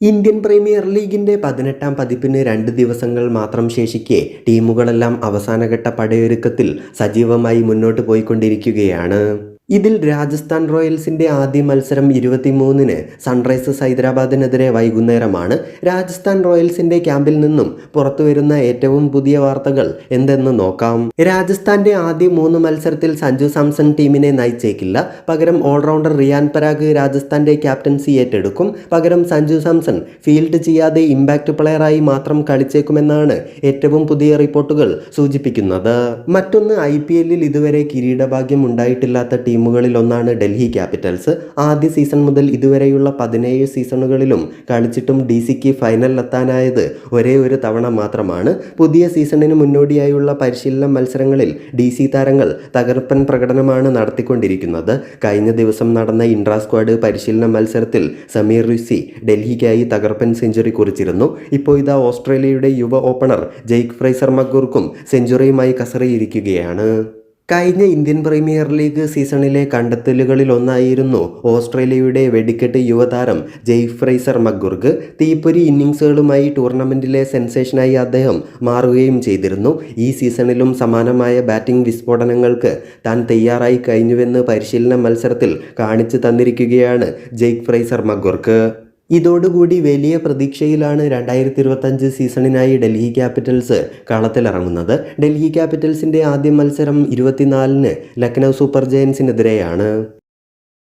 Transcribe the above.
Indian premier ലീഗിന്റെ പതിനെട്ടാം പതിപ്പിന് രണ്ട് ദിവസങ്ങൾ മാത്രം ശേഷിക്കെ ടീമുകളെല്ലാം അവസാനഘട്ട പടയൊരുക്കത്തിൽ സജീവമായി മുന്നോട്ട് പോയിക്കൊണ്ടിരിക്കുകയാണ്. ഇതിൽ രാജസ്ഥാൻ റോയൽസിന്റെ ആദ്യ മത്സരം ഇരുപത്തിമൂന്നിന് സൺറൈസേഴ്സ് ഹൈദരാബാദിനെതിരെ വൈകുന്നേരമാണ് രാജസ്ഥാൻ റോയൽസിന്റെ ക്യാമ്പിൽ നിന്നും പുറത്തുവരുന്ന ഏറ്റവും പുതിയ വാർത്തകൾ എന്തെന്ന് നോക്കാം. രാജസ്ഥാന്റെ ആദ്യ മൂന്ന് മത്സരത്തിൽ സഞ്ജു സാംസൺ ടീമിനെ നയിച്ചേക്കില്ല. പകരം ഓൾറൗണ്ടർ റിയാൻ പരാഗ് രാജസ്ഥാന്റെ ക്യാപ്റ്റൻസി ഏറ്റെടുക്കും. പകരം സഞ്ജു സാംസൺ ഫീൽഡ് ചെയ്യാതെ ഇമ്പാക്ട് പ്ലെയറായി മാത്രം കളിച്ചേക്കുമെന്നാണ് ഏറ്റവും പുതിയ റിപ്പോർട്ടുകൾ സൂചിപ്പിക്കുന്നത്. മറ്റൊന്ന് ഐ ഇതുവരെ കിരീടഭാഗ്യം ഉണ്ടായിട്ടില്ലാത്ത ടീമുകളിൽ ഒന്നാണ് ഡൽഹി ക്യാപിറ്റൽസ്. ആദ്യ സീസൺ മുതൽ ഇതുവരെയുള്ള പതിനേഴ് സീസണുകളിലും കളിച്ചിട്ടും ഡി സിക്ക് ഫൈനലിലെത്താനായത് ഒരേ ഒരു തവണ മാത്രമാണ്. പുതിയ സീസണിന് മുന്നോടിയായുള്ള പരിശീലന മത്സരങ്ങളിൽ ഡി സി താരങ്ങൾ തകർപ്പൻ പ്രകടനമാണ് നടത്തിക്കൊണ്ടിരിക്കുന്നത്. കഴിഞ്ഞ ദിവസം നടന്ന ഇൻട്രാ സ്ക്വാഡ് പരിശീലന മത്സരത്തിൽ സമീർ റുസി ഡൽഹിക്കായി തകർപ്പൻ സെഞ്ചുറി കുറിച്ചിരുന്നു. ഇപ്പോൾ ഇതാ ഓസ്ട്രേലിയയുടെ യുവ ഓപ്പണർ ജെയ്ക് ഫ്രൈസർ മഗൂർക്കും സെഞ്ചുറിയുമായി കസറിയിരിക്കുകയാണ്. കഴിഞ്ഞ ഇന്ത്യൻ പ്രീമിയർ ലീഗ് സീസണിലെ കണ്ടെത്തലുകളിൽ ഒന്നായിരുന്നു ഓസ്ട്രേലിയയുടെ വെടിക്കെട്ട് യുവതാരം ജെയ് ഫ്രൈസർ മഗുർഗ് തീപ്പൊരി ഇന്നിങ്സുകളുമായി ടൂർണമെന്റിലെ സെൻസേഷനായി അദ്ദേഹം മാറുകയും ചെയ്തിരുന്നു. ഈ സീസണിലും സമാനമായ ബാറ്റിംഗ് വിസ്ഫോടനങ്ങൾക്ക് താൻ തയ്യാറായി കഴിഞ്ഞുവെന്ന് പരിശീലന മത്സരത്തിൽ കാണിച്ചു തന്നിരിക്കുകയാണ് ജെയ്ഫ്രൈസർ ഫ്രൈസർ മഗുർക്ക് ഇതോടുകൂടി വലിയ പ്രതീക്ഷയിലാണ് രണ്ടായിരത്തി ഇരുപത്തഞ്ച് സീസണിനായി ഡൽഹി ക്യാപിറ്റൽസ് കളത്തിലിറങ്ങുന്നത്. ഡൽഹി ക്യാപിറ്റൽസിന്റെ ആദ്യ മത്സരം ഇരുപത്തിനാലിന് ലക്നൗ സൂപ്പർ ജയൻസിനെതിരെയാണ്.